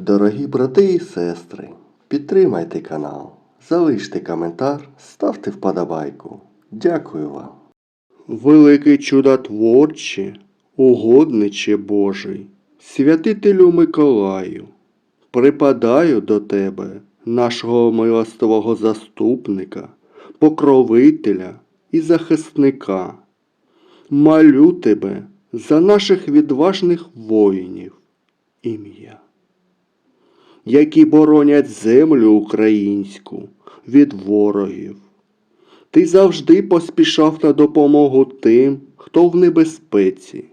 Дорогі брати і сестри, підтримайте канал, залиште коментар, ставте вподобайку. Дякую вам. Великий чудотворче, угодниче Божий, святителю Миколаю, припадаю до тебе, нашого милостивого заступника, покровителя і захисника. Молю тебе за наших відважних воїнів ім'я, які боронять землю українську від ворогів. Ти завжди поспішав на допомогу тим, хто в небезпеці.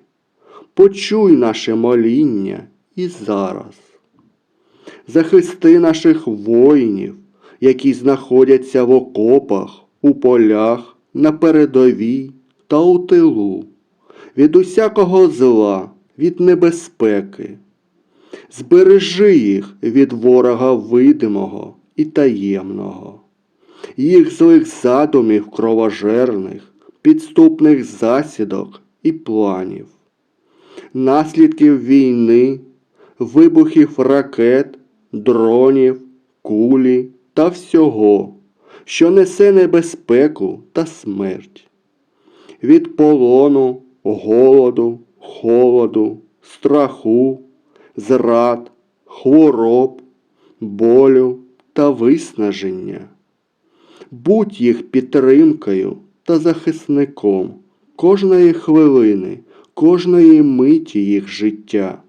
Почуй наше моління і зараз. Захисти наших воїнів, які знаходяться в окопах, у полях, на передовій та у тилу, від усякого зла, від небезпеки. Збережи їх від ворога видимого і таємного. Їх злих задумів кровожерних, підступних засідок і планів, наслідків війни, вибухів ракет, дронів, кулі та всього, що несе небезпеку та смерть, від полону, голоду, холоду, страху, зрад, хвороб, болю та виснаження будь їх підтримкою та захисником кожної хвилини, кожної миті їх життя,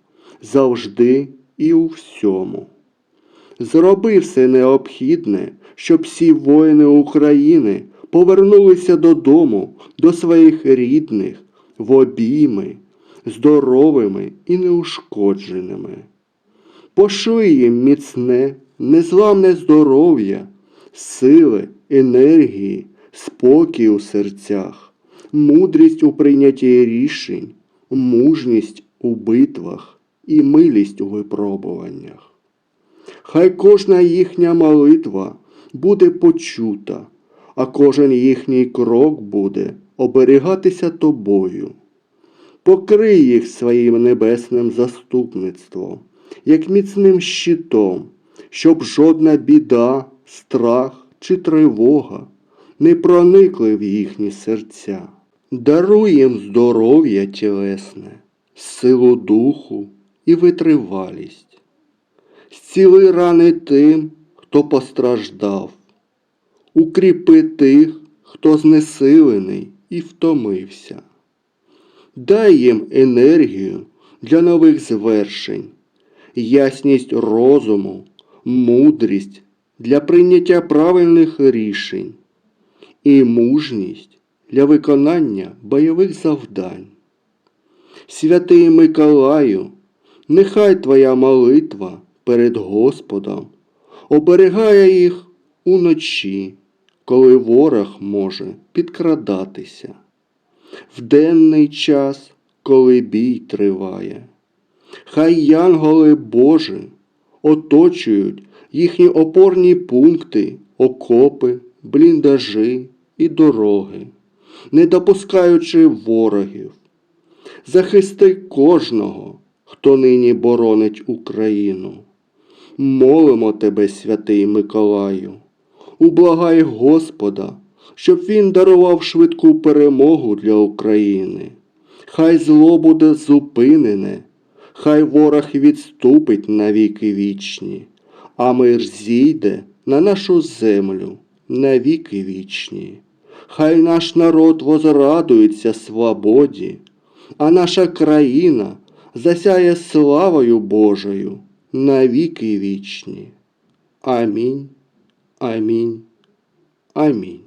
завжди і у всьому. Зроби все необхідне, щоб всі воїни України повернулися додому, до своїх рідних, в обійми, здоровими і неушкодженими. Пошли їм міцне, незламне здоров'я, сили, енергії, спокій у серцях, мудрість у прийнятті рішень, мужність у битвах і милість у випробуваннях. Хай кожна їхня молитва буде почута, а кожен їхній крок буде оберігатися тобою. Покрий їх своїм небесним заступництвом, як міцним щитом, щоб жодна біда, страх чи тривога не проникли в їхні серця. Даруй їм здоров'я тілесне, силу духу і витривалість. Зціли рани тим, хто постраждав, укріпи тих, хто знесилений і втомився. Дай їм енергію для нових звершень, ясність розуму, мудрість для прийняття правильних рішень. І мужність для виконання бойових завдань. Святий Миколаю, нехай Твоя молитва перед Господом оберігає їх уночі, коли ворог може підкрадатися, в денний час, коли бій триває. Хай янголи Божі оточують їхні опорні пункти, окопи, бліндажі і дороги, не допускаючи ворогів. Захисти кожного, хто нині боронить Україну. Молимо тебе, святий Миколаю, ублагай Господа, щоб він дарував швидку перемогу для України. Хай зло буде зупинене, хай ворог відступить на віки вічні, а мир зійде на нашу землю на віки вічні. Хай наш народ возрадується свободі, а наша країна засяє славою Божою на віки вічні. Амінь, амінь, амінь.